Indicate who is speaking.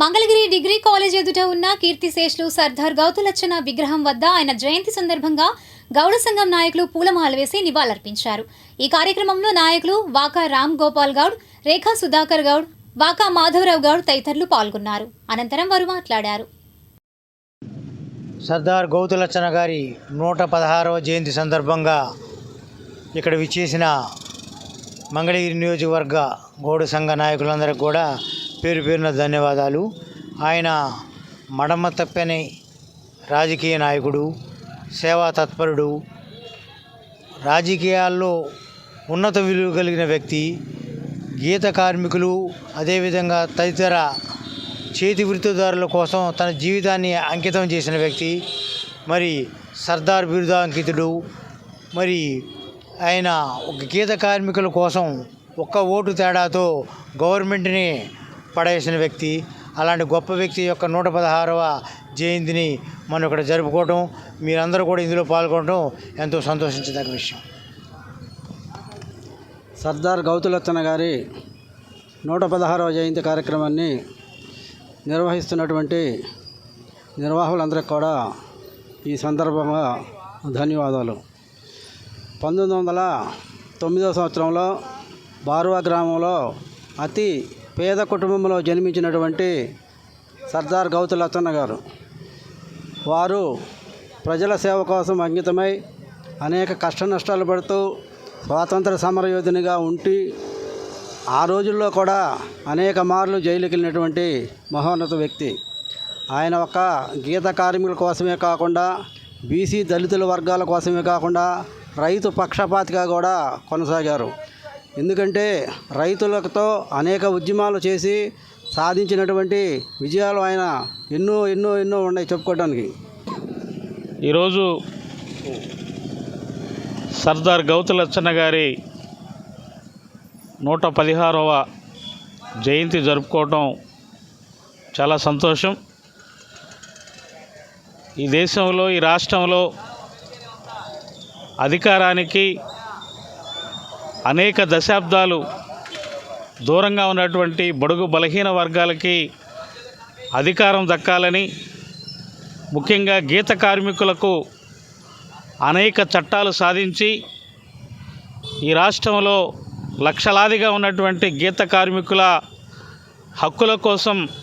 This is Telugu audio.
Speaker 1: మంగళగిరి డిగ్రీ కాలేజ్ ఎదుట ఉన్న కీర్తిశేషులు సర్దార్ గౌతులచ్చన విగ్రహం వద్ద ఆయన జయంతి సందర్భంగా గౌడ సంఘం నాయకులు పూలమాల వేసి నివాళులర్పించారు. ఈ కార్యక్రమంలో నాయకులు వాకా రామ్ గోపాల్ గౌడ్ రేఖా సుధాకర్ గౌడ్ వాకా మాధవరావు గౌడ్ తదితరులు పాల్గొన్నారు. అనంతరం వారు మాట్లాడారు.
Speaker 2: సర్దార్ గౌతులచ్చన గారి నూట పదహారవ జయంతి సందర్భంగా ఇక్కడ విచ్చేసిన మంగళగిరి నియోజకవర్గ గౌడ సంఘ నాయకులందరికీ కూడా పేరు పేరున ధన్యవాదాలు. ఆయన మడమ తప్పని రాజకీయ నాయకుడు సేవా తత్పరుడు రాజకీయాల్లో ఉన్నత విలువ కలిగిన వ్యక్తి గీత కార్మికులు అదేవిధంగా తదితర చేతి వృత్తిదారుల కోసం తన జీవితాన్ని అంకితం చేసిన వ్యక్తి మరి సర్దార్ బిరుదాంకితుడు మరి ఆయన ఒక గీత కార్మికుల కోసం ఒక్క ఓటు తేడాతో గవర్నమెంట్ని పడేసిన వ్యక్తి అలాంటి గొప్ప వ్యక్తి యొక్క నూట పదహారవ జయంతిని మనం ఇక్కడ జరుపుకోవటం మీరందరూ కూడా ఇందులో పాల్గొనడం ఎంతో సంతోషించదగ్గ విషయం.
Speaker 3: సర్దార్ గౌతులత్తన గారి నూట పదహారవ జయంతి కార్యక్రమాన్ని నిర్వహిస్తున్నటువంటి నిర్వాహకులందరికీ కూడా ఈ సందర్భంగా ధన్యవాదాలు. పంతొమ్మిది వందల తొమ్మిదవ సంవత్సరంలో బారువా గ్రామంలో అతి పేద కుటుంబంలో జన్మించినటువంటి సర్దార్ గౌతులచ్చన్న గారు. వారు ప్రజల సేవ కోసం అంకితమై అనేక కష్ట నష్టాలు పడుతూ స్వాతంత్ర సమరయోధునిగా ఉండి ఆ రోజుల్లో కూడా అనేక మార్లు జైలుకి వెళ్ళినటువంటి మహోన్నత వ్యక్తి. ఆయన ఒక గీత కార్మికుల కోసమే కాకుండా బీసీ దళితుల వర్గాల కోసమే కాకుండా రైతు పక్షపాతిగా కూడా కొనసాగారు. ఎందుకంటే రైతులతో అనేక ఉద్యమాలు చేసి సాధించినటువంటి విజయాలు ఆయన ఎన్నో ఎన్నో ఎన్నో ఉన్నాయి చెప్పుకోవడానికి
Speaker 4: ఈరోజు సర్దార్ గౌతులచ్చన్న గారి నూట పదిహారవ జయంతి జరుపుకోవటం చాలా సంతోషం. ఈ దేశంలో ఈ రాష్ట్రంలో అధికారానికి అనేక దశాబ్దాలు దూరంగా ఉన్నటువంటి బడుగు బలహీన వర్గాలకి అధికారం దక్కాలని ముఖ్యంగా గీత కార్మికులకు అనేక చట్టాలు సాధించి ఈ రాష్ట్రంలో లక్షలాదిగా ఉన్నటువంటి గీత కార్మికుల హక్కుల కోసం